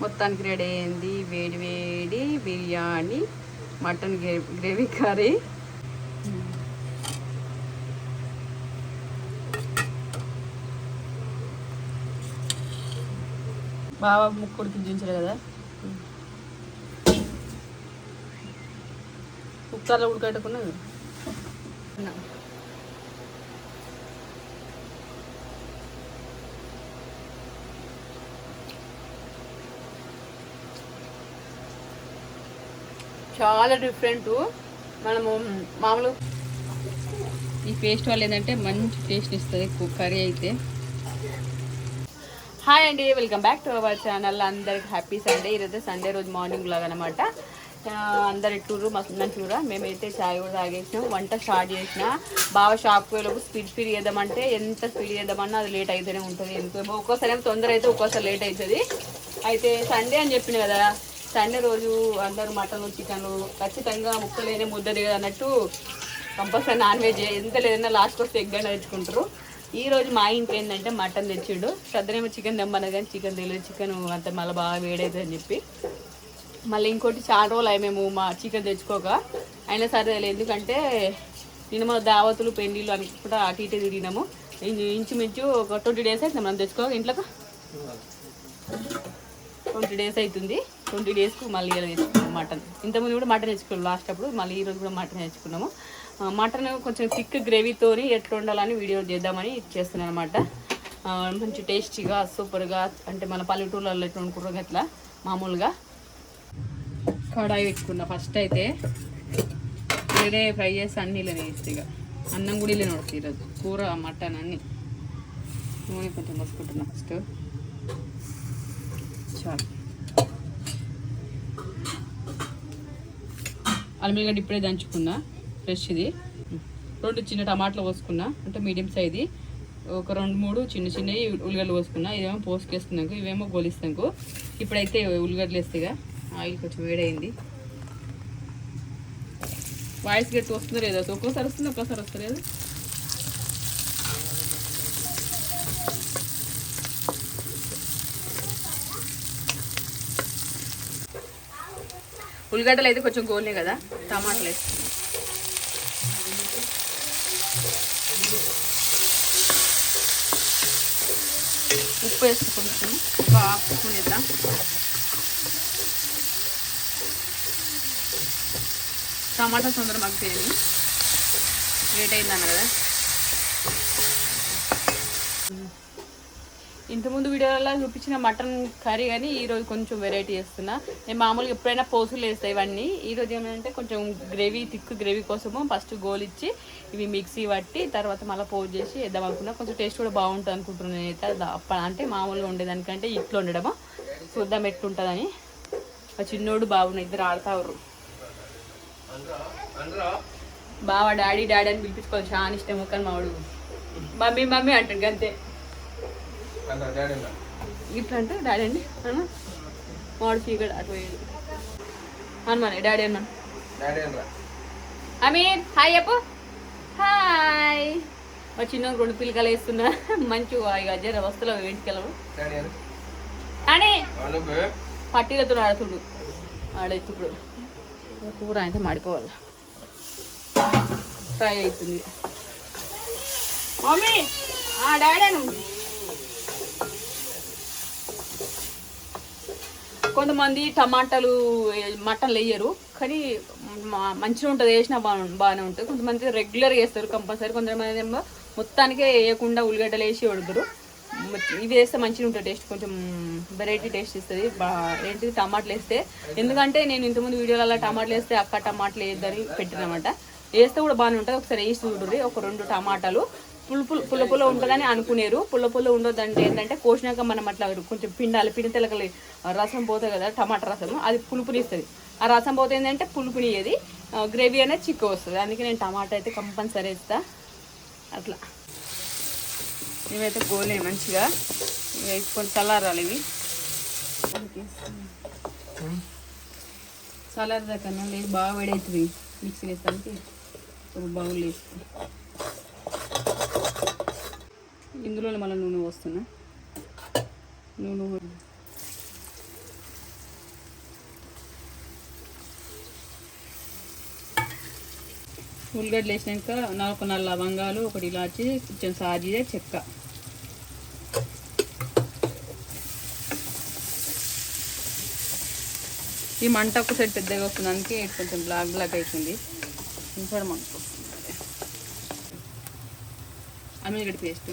మొత్తానికి రెడీ అయింది. వేడి వేడి biryani mutton gravy gravy curry. బాగా ముక్కుడు తించారు కదా? కుక్కర్లో ఉడకట్టుకున్నది చాలా డిఫరెంట్ మనము మామూలు ఈ పేస్ట్ వల్ల ఏంటంటే మంచి టేస్ట్ ఇస్తుంది కర్రీ అయితే. హాయ్ అండి welcome back to our channel అందరికి హ్యాపీ సండే ఈరోజు సండే రోజు మార్నింగ్ లాగా అనమాట అందరు టూరు మస్తు మంచిగా మేమైతే చాయ్ కూడా తాగేసినాం. వంట స్టార్ట్ చేసిన. బాగా షాప్కి వెళ్ళకు స్పీడ్ స్పీడ్ చేద్దామంటే ఎంత స్పీడ్ చేద్దామన్నా అది లేట్ అయితేనే ఉంటుంది. ఎందుకు ఒక్కోసారి ఏమో తొందర అయితే ఒక్కోసారి లేట్ అవుతుంది అయితే సండే అని చెప్పిన కదా సండే రోజు అందరూ మటన్ చికెన్ ఖచ్చితంగా ముక్కలేని ముద్ద దిగదు అన్నట్టు కంపల్సరీ నాన్ వెజ్ ఎంత లేదన్నా లాస్ట్కి వస్తే ఎగ్ అయినా తెచ్చుకుంటారు. ఈ రోజు మా ఇంట్లో ఏంటంటే మటన్ తెచ్చిండు. సద్దరేమో చికెన్ తెమ్మన్నది కానీ చికెన్ తెలియదు చికెన్ అంత మళ్ళీ బాగా వేడైతుంది అని చెప్పి. మళ్ళీ ఇంకోటి చాలా రోజులు అయ్యి మేము మా చికెన్ తెచ్చుకోక. అయినా సరే తెలియదు ఎందుకంటే నిన్న మన దావతులు పెళ్ళిళ్ళు అని కూడా అటు ఇటు తిరిగినాము. ఇంచు- ఇంచుమించు ఒక ట్వంటీ డేస్ అవుతుంది మనం తెచ్చుకోక. ఇంట్లోకి? ట్వంటీ డేస్ అవుతుంది ట్వంటీ డేస్కు మళ్ళీ ఇలా తెచ్చుకున్నాం మటన్. ఇంతకుముందు కూడా మటన్ తెచ్చుకున్నాం లాస్ట్ అప్పుడు మళ్ళీ ఈరోజు కూడా మటన్ తెచ్చుకున్నాము మటన్ కొంచెం థిక్ గ్రేవీతోని ఎట్లా ఉండాలని వీడియో చేద్దామని చేస్తున్నాను అనమాట మంచి టేస్టీగా సూపర్గా అంటే మన పల్లెటూళ్ళలో ఎట్లా వండుకుంటాం అట్లా మామూలుగా కడాయి పెట్టుకున్నా. ఫస్ట్ అయితే వేరే ఫ్రై చేసి అన్ని ఇలా వేస్తే ఇక. అన్నం కూడా ఇలా నడుతుంది ఈరోజు కూర మటన్ అన్ని. నూనె కొంచెం పోసుకుంటున్నా ఫస్ట్. చాలు. అల్మిగడ్డ ఇప్పుడే దంచుకున్నా ఫ్రెష్ ఇది. రెండు చిన్న టమాటాలు పోసుకున్నా అంటే మీడియం సైజు ఒక రెండు మూడు చిన్న చిన్నవి ఉల్లిగడ్డలు పోసుకున్నా ఇదేమో పోసుకేసుకున్నాకు ఇవేమో గోలిస్తాకు. ఇప్పుడైతే ఉల్లిగడ్డలు వేస్తేగా ఆయిల్ కొంచెం వేడైంది. వాయిస్ గట్టి వస్తుందో లేదో? ఒక్కోసారి వస్తుంది ఒక్కోసారి వస్తలేదు? ఉల్లిగడ్డలు అయితే కొంచెం గోలే కదా టమాటాలు వేసి. ఉప్పు వేసుకుంటాం ఒక హాఫ్ స్పూన్ ఇద్దాం టమాటా తొందర మగ్గిపోయింది. లేట్ అయిందన్న కదా. ఇంతకుముందు వీడియోలలో చూపించిన మటన్ కర్రీ కానీ ఈరోజు కొంచెం వెరైటీ చేస్తున్నా. నేను మామూలుగా ఎప్పుడైనా పోసులు వేస్తాయి ఇవన్నీ. ఈరోజు ఏమంటే కొంచెం గ్రేవీ థిక్ గ్రేవీ కోసము ఫస్ట్ గోలిచ్చి ఇవి మిక్సీ పట్టి తర్వాత మళ్ళీ పోజ్ చేసి వేద్దాం అనుకున్నా. కొంచెం టేస్ట్ కూడా బాగుంటుంది అనుకుంటున్నాను నేనైతే. అది అంటే మామూలుగా ఉండేదానికంటే ఇట్లా ఉండడము? చూద్దాం ఎట్లుంటుందని. ఆ చిన్నోడు బాగున్నాయి ఇద్దరు ఆడతారు బావా డాడీ డాడీ అని పిలిపించుకోవాలి. చాలా ఇష్టం కానీ మావాడు. మమ్మీ మమ్మీ అంటాడు అంతే ఇట్లా అంటే డాడీ అండి అన్న? మామిడి చీకటి అటు అనమాని డాడీ అన్న? అమీర్ హాయ్ చెప్పు. హాయ్. మా చిన్న రెండు పిల్లకలు వేస్తున్నా. మంచిగా ఇక జర వస్తువులు వేయించుకెళ్ళము అని పట్టీలతో ఆడుతుడు. ఆడెత్తుడు కూర అయితే మాడిపోవాలి. ఫ్రై అవుతుంది మమ్మీ! డాడీ కొంతమంది టమాటాలు మటన్లు వేయరు కానీ మా- మంచిగా ఉంటుంది వేసినా బాగా బాగానే ఉంటుంది. కొంతమంది రెగ్యులర్గా వేస్తారు కంపల్సరీ. కొంతమంది ఏమో మొత్తానికే వేయకుండా ఉల్లిగడ్డలు వేసి వడుతారు. ఇవి వేస్తే మంచిగా ఉంటుంది టేస్ట్. కొంచెం వెరైటీ టేస్ట్ ఇస్తుంది. బా ఏంటిది? టమాటాలు వేస్తే. ఎందుకంటే నేను ఇంతకుముందు వీడియోలలో టమాటాలు వేస్తే అక్క టమాటాలు వేద్దని పెట్టినమాట. వేస్తే కూడా బాగానే ఉంటుంది. ఒకసారి వేసి చూడుర్రి. ఒక రెండు టమాటాలు. పులుపులు పుల్ల పుల్ల పుల్ల ఉంటుందని అనుకునేరు. పుల్ల పుల్ల ఉండొద్దంటే ఏంటంటే కోసినాక మనం అట్లా కొంచెం పిండాలి పిండి తెలకలి. రసం పోతుంది కదా టమాటా రసం అది పులుపునిస్తుంది. ఆ రసం పోతే ఏంటంటే పులుపునియ్యేది. గ్రేవీ అనేది చిక్కు వస్తుంది. అందుకే నేను టమాటా అయితే కంపల్సరీ ఇస్తా అట్లా. ఇవైతే గోలే మంచిగా. ఇవి వేసుకొని చల్లారాలి ఇవి. చల్లారదాకా లేదు బాగా వేడవుతుంది మిక్సీ వేస్తానికి ఒక బౌల్ వేస్తాను ఇందులో మళ్ళీ నూనె పోస్తున్నా. నూనె ఉల్లిగడ్డలు వేసినాక నాలుగు నాలుగు లవంగాలు ఒకటి ఇలాచి కొంచెం సాజీ చెక్క. ఈ మంట ఒకసారి పెద్దగా వస్తుంది కొంచెం బ్లాక్ బ్లాక్ అవుతుంది ఇంకా మనకు వస్తుంది పేస్ట్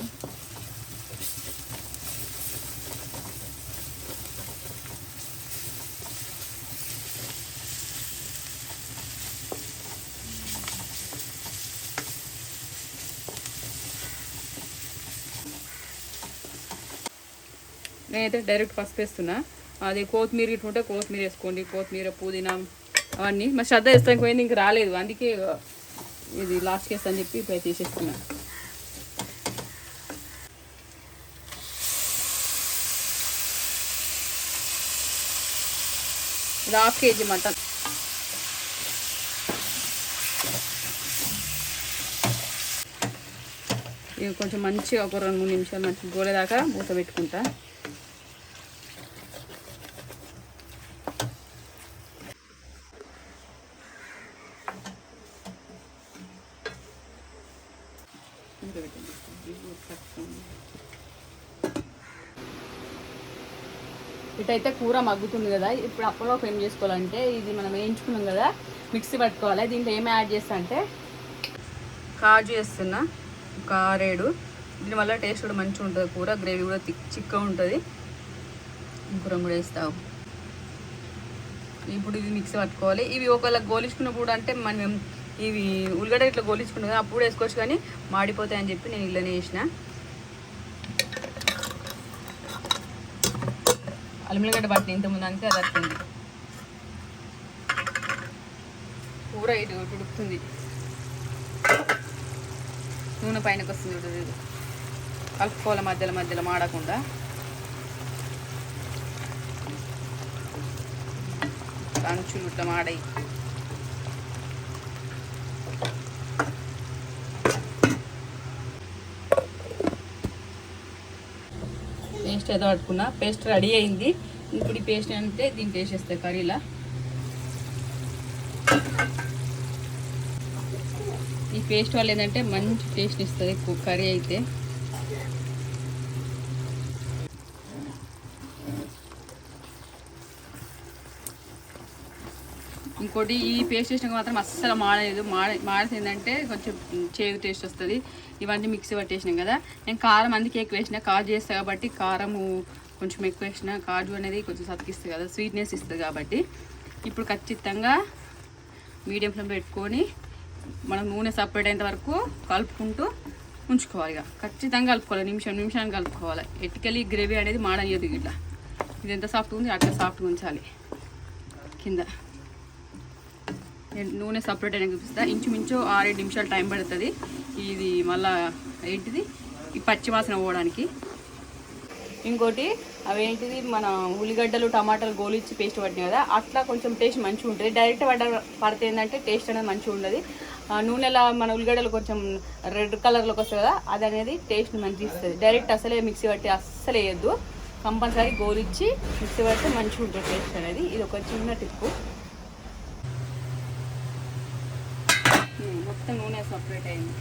నేనైతే డైరెక్ట్ పసుపు వేస్తున్నా అది కొత్తిమీర ఇటు ఉంటే కొత్తిమీర వేసుకోండి కొత్తిమీర పుదీనా అవన్నీ మరి శ్రద్ధ వేస్తానికి పోయింది ఇంక రాలేదు అందుకే ఇది లాస్ట్ కేసు అని చెప్పి ఇప్పుడు తీసేస్తున్నాను ఇది హాఫ్ కేజీ మటన్. ఇవి కొంచెం మంచిగా ఒక రెండు మూడు నిమిషాలు మంచిగా గోలేదాకా మూత పెట్టుకుంటా. ఇటైతే కూర మగ్గుతుంది కదా. ఇప్పుడు అప్పలోకి ఏం చేసుకోవాలంటే ఇది మనం వేయించుకున్నాం కదా మిక్సీ పట్టుకోవాలి. దీంట్లో ఏం యాడ్ చేస్తా అంటే కాజు వేస్తున్నా ఒక ఆరేడు. దీనివల్ల టేస్ట్ కూడా మంచిగా ఉంటుంది. కూర గ్రేవీ కూడా తిక్ చిక్కగా ఉంటుంది. కూర కూడా వేస్తావు ఇప్పుడు ఇది మిక్సీ పట్టుకోవాలి. ఇవి ఒకవేళ గోలించుకున్నప్పుడు అంటే మనం ఇవి ఉల్లిగడ్డ ఇట్లా గోలించుకున్నాం అప్పుడు వేసుకోవచ్చు కానీ మాడిపోతాయని చెప్పి నేను ఇలానే వేసిన. అల్లిగడ్డ పట్టిన ఇంతకుముందు అంతే అది వస్తుంది కూర ఇటు ఉడుకుతుంది. నూనె పైనకి వస్తుంది చూడు కలుపుకోవాలి మధ్యలో మధ్యలో మాడకుండా. అంచులు ఇట్లా మాడాయి. పేస్ట్ ఏదో పట్టుకున్నా పేస్ట్ రెడీ అయింది. ఇప్పుడు ఈ పేస్ట్ అంటే దీన్ని వేసేస్తాయి కర్రీలా ఈ పేస్ట్ వల్ల ఏంటంటే మంచి టేస్ట్ ఇస్తుంది కర్రీ అయితే. ఇంకోటి ఈ పేస్ట్ చేసినాక మాత్రం అస్సలు మాడలేదు. మాడ మాడితే ఏంటంటే కొంచెం చేదు టేస్ట్ వస్తుంది. ఇవన్నీ మిక్సీ పట్టేసినాం కదా. నేను కారం అందుకే ఎక్కువ వేసిన. కాజు చేస్తాను కాబట్టి కారము కొంచెం ఎక్కువ వేసిన. కాజు అనేది కొంచెం సతికిస్తుంది కదా. స్వీట్నెస్ ఇస్తుంది కాబట్టి. ఇప్పుడు ఖచ్చితంగా మీడియం ఫ్లేమ్ పెట్టుకొని మనం నూనె సపరేట్ అయినంత వరకు కలుపుకుంటూ ఉంచుకోవాలి ఇక. ఖచ్చితంగా కలుపుకోవాలి. నిమిషం నిమిషానికి కలుపుకోవాలి. ఎట్టుకెళ్ళి గ్రేవీ అనేది మాడనియదు ఇట్లా. ఇది ఎంత సాఫ్ట్గా ఉంది అట్లా సాఫ్ట్గా ఉంచాలి. కింద. నూనె సపరేట్ అయినా చూపిస్తా. ఇంచుమించు ఆరేడు నిమిషాలు టైం పడుతుంది. ఇది మళ్ళా ఏంటిది? ఈ పచ్చివాసన పోవడానికి. ఇంకోటి అవేంటిది? మన ఉల్లిగడ్డలు టమాటాలు గోలిచ్చి పేస్ట్ పట్టినాయి కదా అట్లా కొంచెం టేస్ట్ మంచిగా ఉంటుంది. డైరెక్ట్ పడ్డ పడితే ఏంటంటే టేస్ట్ అనేది మంచిగా ఉండదు. ఆ నూనెలా మన ఉల్లిగడ్డలు కొంచెం రెడ్ కలర్లోకి వస్తుంది కదా అది అనేది టేస్ట్ మంచిగా ఇస్తుంది. డైరెక్ట్ అసలే మిక్సీ పట్టి అస్సలు వేయద్దు. కంపల్సరీ గోలిచ్చి మిక్సీ పడితే మంచిగా ఉంటుంది టేస్ట్ అనేది. ఇది ఒక చిన్న టిప్పు. మొత్తం నూనె సపరేట్ అయింది.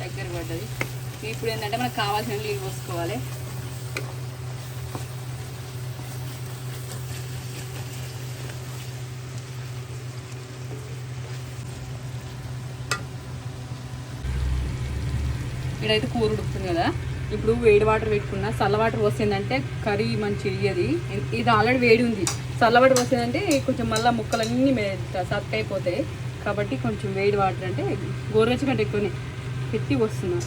దగ్గర పడ్డది. ఇప్పుడు ఏంటంటే మనకు కావాల్సిన నీళ్ళు పోసుకోవాలి. ఇక్కడైతే కూర ఉడుకుతుంది కదా? ఇప్పుడు వేడి వాటర్ పెట్టుకున్నా చల్ల వాటర్ పోసిందంటే కర్రీ మంచి ఇయ్యది. ఇది ఆల్రెడీ వేడి ఉంది. చల్ల వాటర్ పోసిందంటే కొంచెం మళ్ళీ ముక్కలన్నీ సత్ అయిపోతాయి కాబట్టి కొంచెం వేడి వాటర్ అంటే గోరువెచ్చ కంటే ఎక్కువనే పెట్టి వస్తున్నా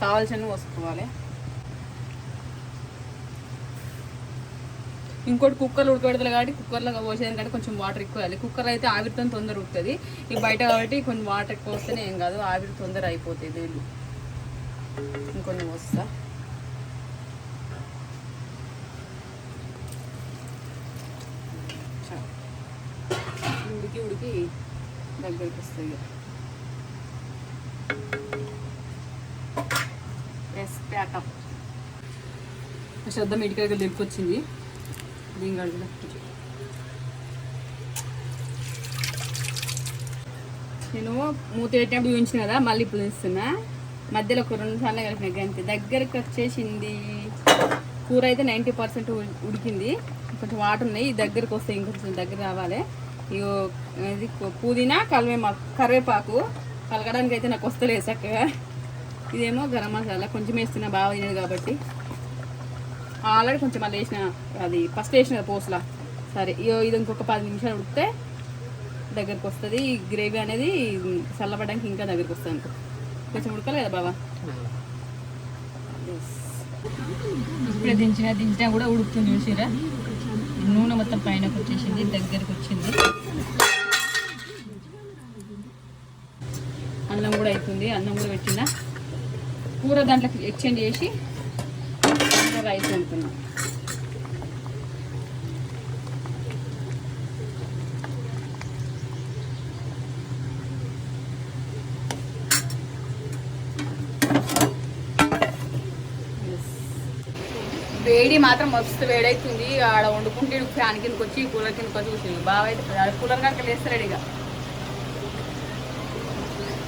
కావాల్సినవి వసుకోవాలి ఇంకోటి కుక్కర్లో ఉడకబెడతారు కాబట్టి కుక్కర్లో పోసేదానికంటే కొంచెం వాటర్ ఎక్కువ వేయాలి. కుక్కర్ అయితే ఆవిరితో తొందర ఉడుకుతుంది. ఈ బయట కాబట్టి కొంచెం వాటర్ ఎక్కువ వస్తేనే ఏం కాదు ఆవిరి తొందర అయిపోతాయి నీళ్ళు ఇంకొన్ని వస్తా ఉడికి ఉడికి దగ్గరికి వస్తాయి ఇక. ఎస్ ప్యాకప్ ఇటుక దగ్గర దింపొచ్చింది దీని నేను మూత పెట్టినప్పుడు చూపించిన కదా మళ్ళీ ఇప్పుడు చూస్తున్నా. మధ్యలో ఒక రెండు సార్లు కలిపిన గంతి. దగ్గరకు వచ్చేసింది. కూర అయితే నైంటీ పర్సెంట్ ఉడికింది. కొంచెం వాటర్ ఉన్నాయి. దగ్గరకు వస్తే ఇంకొంచెం దగ్గర రావాలి. ఇగో ఇది పుదీనా కరివేమాకు కరివేపాకు. కలగడానికి అయితే నాకు వస్తలేదు చక్కగా. ఇదేమో గరం మసాలా. కొంచెం వేస్తున్నా బాగా తినేది కాబట్టి. ఆల్రెడీ కొంచెం మళ్ళీ వేసిన అది ఫస్ట్ వేసిన కదా సరే ఇగో ఇది ఇంకొక పది నిమిషాలు ఉడికితే దగ్గరికి వస్తుంది. ఈ గ్రేవీ అనేది చల్లబడడానికి ఇంకా దగ్గరికి వస్తుంది అనుకో. కొంచెం ఉడకాలి కదా బాబా ఇప్పుడే దించిన దించినా కూడా ఉడుకుతుంది చూసిరా నూనె మొత్తం పైన వచ్చేసింది దగ్గరికి వచ్చింది. అన్నం కూడా అవుతుంది అన్నం కూడా పెట్టిన. కూర దాంట్లో ఎక్స్చేంజ్ చేసి రైస్ వండుతున్నాం వేడి మాత్రం మస్తు వేడైతుంది. ఆడ వండుకుంటే ఫ్యాన్ కిందకి వచ్చి కూలర్ కిందకి వచ్చి కూర్చుంది. బాగా అయితే ఆడ కూలర్ కనుక లేస్తాడు ఇక.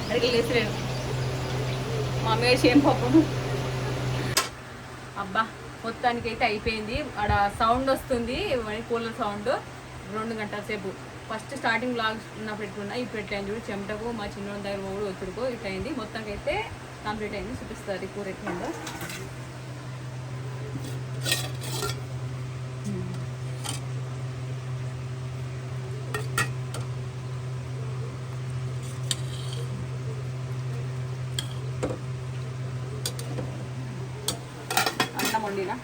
అడిగి లేచలేడు మా మేసి ఏం పప్పు అబ్బా. మొత్తానికి అయితే అయిపోయింది. ఆడ సౌండ్ వస్తుంది కూలర్ సౌండ్. రెండు గంటల సేపు. ఫస్ట్ స్టార్టింగ్ లాగ్స్ ఉన్న పెట్టుకున్నా ఇప్పుడు ఎట్లా చూడు చెమటకు మా చిన్న దగ్గర కూడా వచ్చుడుకో ఇట్లయింది మొత్తానికి అయితే కంప్లీట్ అయింది చూపిస్తుంది కూర ఎట్లా అన్నం వండినా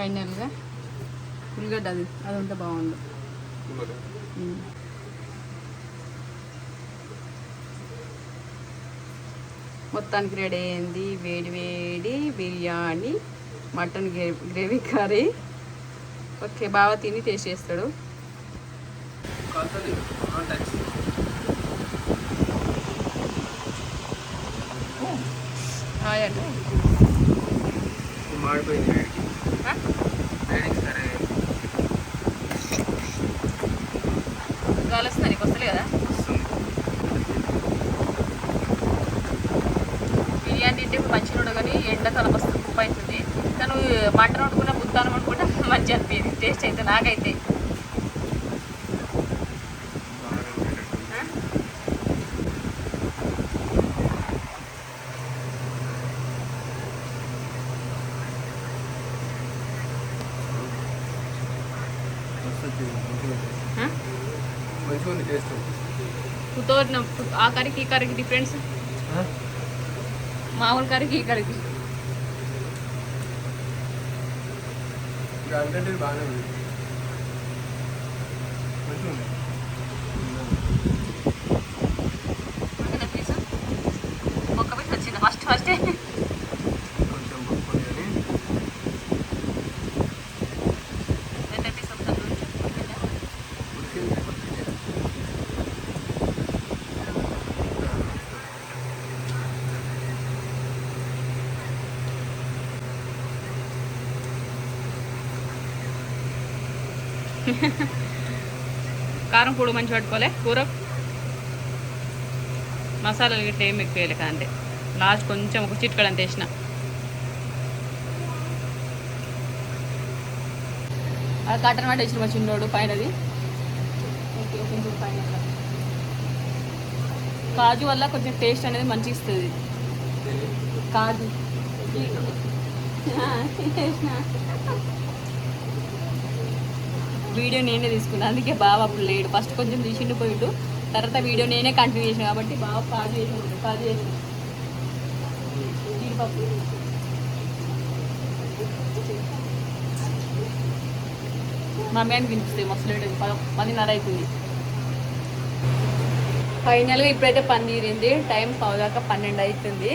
ఫైనల్గా ఉల్లిగడ్డ అది అది ఉంటే బాగుంది ఉమ్. మొత్తానికి రెడీ అయింది వేడి వేడి biryani mutton gravy gravy curry. Okay బాగా తిని టేస్ట్ చేస్తాడు. మాడిపోయింది. గాలి వస్తుందా నీకు వస్తలే కదా? బిర్యానీ తింటే మంచిగా ఉండగానే కానీ ఎండాకాలం వస్తుంది ఉప్పు అవుతుంది. కానీ మటన్ వండుకున్న బుత్తానం వండుకుంటే మంచిగా అనిపించింది టేస్ట్ అయితే నాకైతే బాగానే ఉండేటట్టు ఆ? మస్తు వచ్చింది మంచిగా ఉంది. ఆ? మంచిగా ఉంది టేస్ట్ ఉత్తో ఆ కర్రీకి ఈ కర్రీకి డిఫరెన్స్ మామూలు కర్రీకి ఈ కర్రీకి ఇక అనుకంటే బాగానే ఉంది మంచిగా ఉంది అందుకనే పీసు ఒక్క పీస్ వచ్చింది ఫస్ట్ ఫస్టే కొంచెం బొక్కుని అని ఎంత పీస్ వస్తుంది ఉడికింది కొద్దిగా. కారం పొడి మంచి పట్టుకోలే కూర మసాలాలు గిట్ల ఏం ఎక్కువ అంటే లాస్ట్ కొంచెం ఒక చిట్కడ అంత వేసిన. అది కట్టన మాట వేసిన మా చిన్నోడు పైనది. పైన. కాజు వల్ల కొంచెం టేస్ట్ అనేది మంచిగా ఇస్తుంది. కాజు. వేసిన. వీడియో నేనే తీసుకున్నాను అందుకే బాబు అప్పుడు లేడు. ఫస్ట్ కొంచెం తీసిండు పోయిడు. తర్వాత వీడియో నేనే కంటిన్యూ చేసాను కాబట్టి బాబు కాదు చేసి కాదు చేసి మమ్మీ అని వినిపిస్తుంది మస్తు పదిన్నర అవుతుంది ఫైనల్గా ఇప్పుడైతే పని తీరింది టైం పౌదాకా పన్నెండు అవుతుంది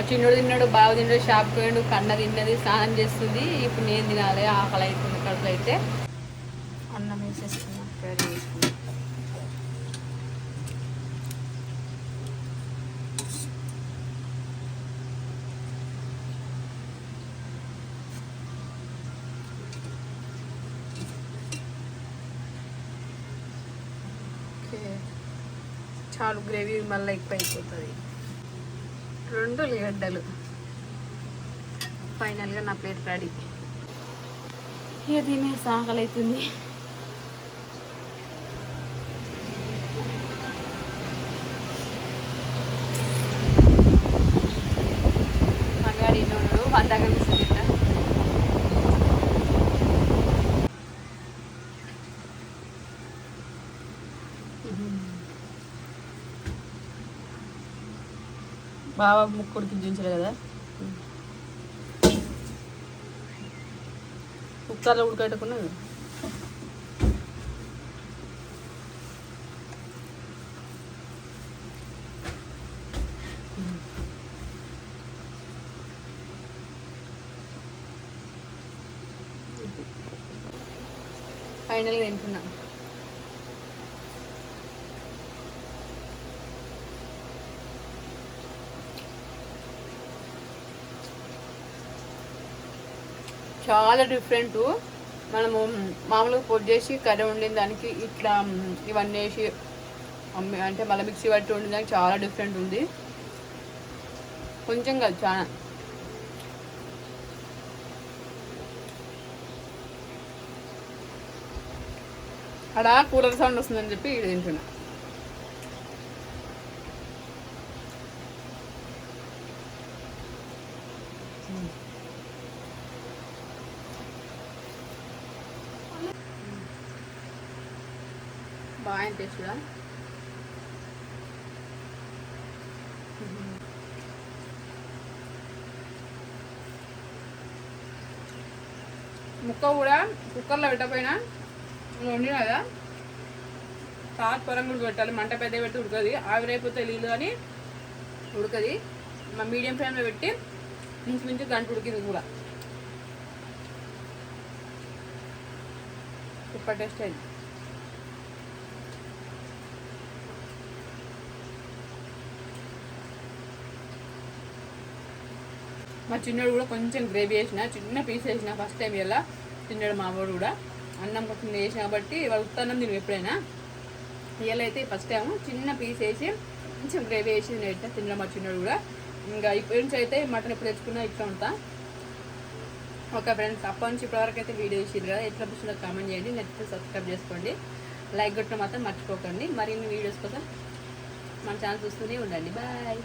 మా చిన్నోడు తిన్నాడు బాగా తిన్నాడు షాప్కి పోయాడు కన్న తిన్నది స్నానం చేస్తుంది. ఇప్పుడు నేను తినాలి ఆకలి అవుతుంది కడుపులో అయితే అన్నం వేసేస్తున్నా కర్రీ ఓకే. చాలు గ్రేవీ మళ్ళీ ఎక్కువ అయిపోతుంది రెండు ఉల్లిగడ్డలు ఫైనల్గా నా ప్లేట్ రెడీ. ఇక సాగలవుతుంది Mm-hmm. బాగా ముక్కుడికి దించలే కదా. కుక్కర్లో ఉడకట్టుకున్నది ఫైనల్గా తింటున్నా చాలా డిఫరెంట్ మనము మామూలుగా పొడి చేసి కర్రీ వండిన దానికి ఇట్లా ఇవన్నీ వేసి అంటే మళ్ళీ మిక్సీ పట్టి వండిన దానికి చాలా డిఫరెంట్ ఉంది. కొంచెం కాదు చాలా. అక్కడ కూలర్ సౌండ్ వస్తుందని చెప్పి ఇక్కడ తింటున్నా. బాగా టేస్ట్ కూడా ముక్క కూడా కుక్కర్లో పెట్టకపోయినా వండిన కదా? తాత్ పొరం కూడా పెట్టాలి. మంట పెద్ద పెట్టి ఉడకది. ఆవిరైపోతే నీళ్ళు కానీ ఉడకది. మా మీడియం ఫ్లేమ్లో పెట్టి ఇంచుమించు గంట ఉడికింది కూడా. సూపర్ టేస్ట్ అయింది. మా చిన్నోడు కూడా కొంచెం గ్రేవీ వేసిన చిన్న పీస్ వేసిన ఫస్ట్ టైం ఇలా. తిన్నాడు మామూడు కూడా. అన్నం కొంచెం వేసిన కాబట్టి వాళ్ళు ఉత్తన్నం తిను ఎప్పుడైనా. ఇలా అయితే ఫస్ట్ టైం చిన్న పీస్ వేసి కొంచెం గ్రేవీ వేసి తినేట తిన్నాడు మా చిన్నోడు కూడా. ఇంకా ఇప్పటి నుంచి అయితే మటన్ ఎప్పుడు తెచ్చుకున్నా ఇట్లా ఉంటా. ఓకే ఫ్రెండ్స్ అప్పటి నుంచి ఇప్పటివరకు అయితే వీడియో ఇచ్చింది కదా ఎట్లా అనిపిస్తుందో కామెంట్ చేయండి నెక్స్ట్ సబ్స్క్రైబ్ చేసుకోండి. లైక్ కొట్టడం మాత్రం మర్చిపోకండి. మరిన్ని వీడియోస్ కోసం మన ఛానల్ చూస్తూనే ఉండండి. బాయ్